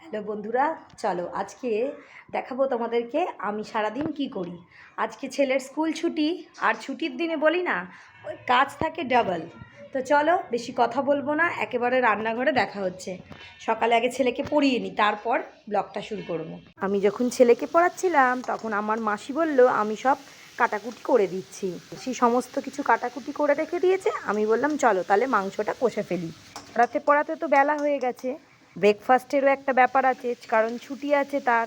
Hello বন্ধুরা, চলো আজকে দেখাবো তোমাদেরকে আমি সারাদিন কি করি। আজকে ছেলের স্কুল ছুটি, আর ছুটির দিনে বলি না কাজ থাকে ডাবল। তো চলো বেশি কথা বলব না, একেবারে রান্নাঘরে দেখা হচ্ছে। সকালে আগে ছেলেকে পড়িয়ে নিই, তারপর ব্লগটা শুরু করব। আমি যখন ছেলেকে পড়াচ্ছিলাম, তখন আমার মাসি বলল, আমি সব কাটাকুটি করে দিচ্ছি। সেই সমস্ত কিছু কাটাকুটি করে রেখে দিয়েছে। আমি বললাম, চলো তাহলে মাংসটা কষে ফেলি। পড়াতে পড়াতে তো বেলা হয়ে গেছে। ব্রেকফাস্টেরও একটা ব্যাপার আছে, কারণ ছুটি আছে তার।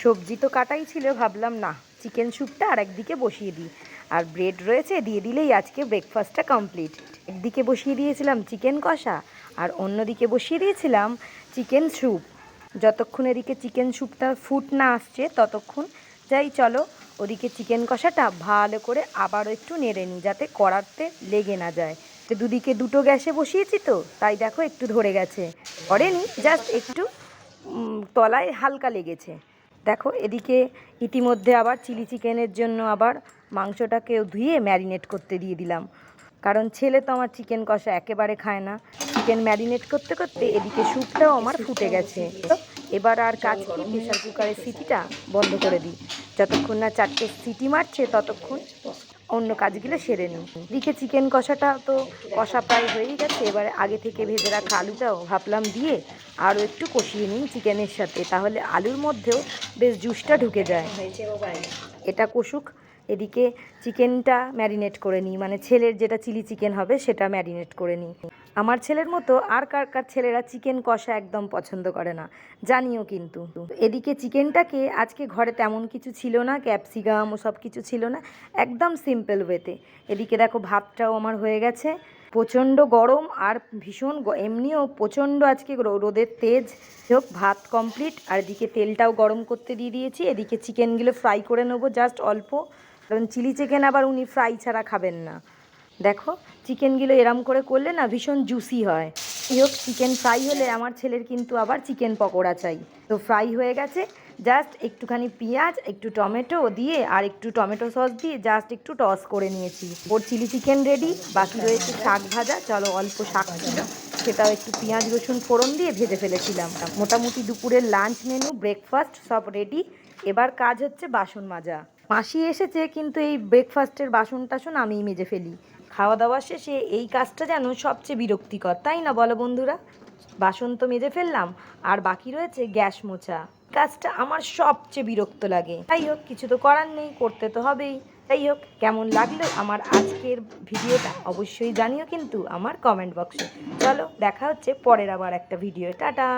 সবজি তো কাটাই ছিল, ভাবলাম না, চিকেন স্যুপটা আর একদিকে বসিয়ে দিই। আর ব্রেড রয়েছে, দিয়ে দিলেই আজকে ব্রেকফাস্টটা কমপ্লিট একদিকে বসিয়ে দিয়েছিলাম চিকেন কষা, আর অন্যদিকে বসিয়ে দিয়েছিলাম চিকেন স্যুপ। যতক্ষণ এদিকে চিকেন স্যুপটা ফুট না আসছে, ততক্ষণ যাই চলো, ওদিকে চিকেন কষাটা ভালো করে আবারও একটু নেড়ে নিই, যাতে কড়াতে লেগে না যায়। তো দুদিকে দুটো গ্যাসে বসিয়েছি তো, তাই দেখো একটু ধরে গেছে। ধরেনি জাস্ট একটু তলায় হালকা লেগেছে। দেখো, এদিকে ইতিমধ্যে আবার চিলি চিকেনের জন্য আবার মাংসটাকেও ধুয়ে ম্যারিনেট করতে দিয়ে দিলাম। কারণ ছেলে তো আমার চিকেন কষা একেবারে খায় না। চিকেন ম্যারিনেট করতে করতে এদিকে স্যুপটাও আমার ফুটে গেছে। এবার আর কাজ কি? প্রেশার কুকারের সিটিটা বন্ধ করে দিই। যতক্ষণ না চারটে সিটি মারছে, ততক্ষণ অন্য কাজগুলো সেরে নিই। দিকে চিকেন কষাটা তো কষা প্রায় হয়েই গেছে। এবারে আগে থেকে ভেজে রাখা আলুটাও ভাবলাম দিয়ে আরও একটু কষিয়ে নিই চিকেনের সাথে। তাহলে আলুর মধ্যেও বেশ জুসটা ঢুকে যায়। এটা কষুক। এদিকে চিকেনটা ম্যারিনেট করে নিই। মানে ছেলের যেটা চিলি চিকেন হবে সেটা ম্যারিনেট করে নিই। আমার ছেলের মতো আর কার কার ছেলেরা চিকেন কষা একদম পছন্দ করে না, জানিও কিন্তু। এদিকে চিকেনটাকে আজকে ঘরে তেমন কিছু ছিল না, ক্যাপসিকাম ও সব কিছু ছিল না, একদম সিম্পল ওয়েতে এদিকে দেখো ভাতটাও আমার হয়ে গেছে। প্রচণ্ড গরম আর ভীষণ এমনিও প্রচণ্ড আজকে রোদের তেজ। হোক, ভাত কমপ্লিট আর এদিকে তেলটাও গরম করতে দিয়ে দিয়েছি। এদিকে চিকেনগুলো ফ্রাই করে নেব জাস্ট অল্প। কারণ চিলি চিকেন আবার উনি ফ্রাই ছাড়া খাবেন না। দেখো, চিকেনগুলো এরম করে করলে না ভীষণ জুসি হয়। এই হোক, চিকেন ফ্রাই হলে আমার ছেলের কিন্তু আবার চিকেন পকোড়া চাই। তো ফ্রাই হয়ে গেছে জাস্ট একটুখানি পেঁয়াজ, একটু টমেটো দিয়ে আর একটু টমেটো সস দিয়ে জাস্ট একটু টস করে নিয়েছি। ওর চিলি চিকেন রেডি বাকি রয়েছে শাক ভাজা। চলো অল্প শাক ছিল, সেটাও একটু পেঁয়াজ, রসুন ফোড়ন দিয়ে ভেজে ফেলেছিলাম। মোটামুটি দুপুরের লাঞ্চ মেনু ব্রেকফাস্ট সব রেডি এবার কাজ হচ্ছে বাসন মাজা। মাসি এসেছে, কিন্তু এই ব্রেকফাস্টের বাসন টাসন আমিই মেজে ফেলি। খাওয়া দাওয়া শেষে এই কাজটা যেন সবচেয়ে বিরক্তিকর, তাই না বলো বন্ধুরা? বাসন তো মেজে ফেললাম, আর বাকি রয়েছে গ্যাস মোছা। কাজটা আমার সবচেয়ে বিরক্ত লাগে। যাই হোক, কিছু তো করার নেই, করতে তো হবেই। যাই হোক, কেমন লাগল আমার আজকের ভিডিওটা অবশ্যই জানিও কিন্তু আমার কমেন্ট বক্সে চলো, দেখা হচ্ছে পরের আবার একটা ভিডিও টাটা!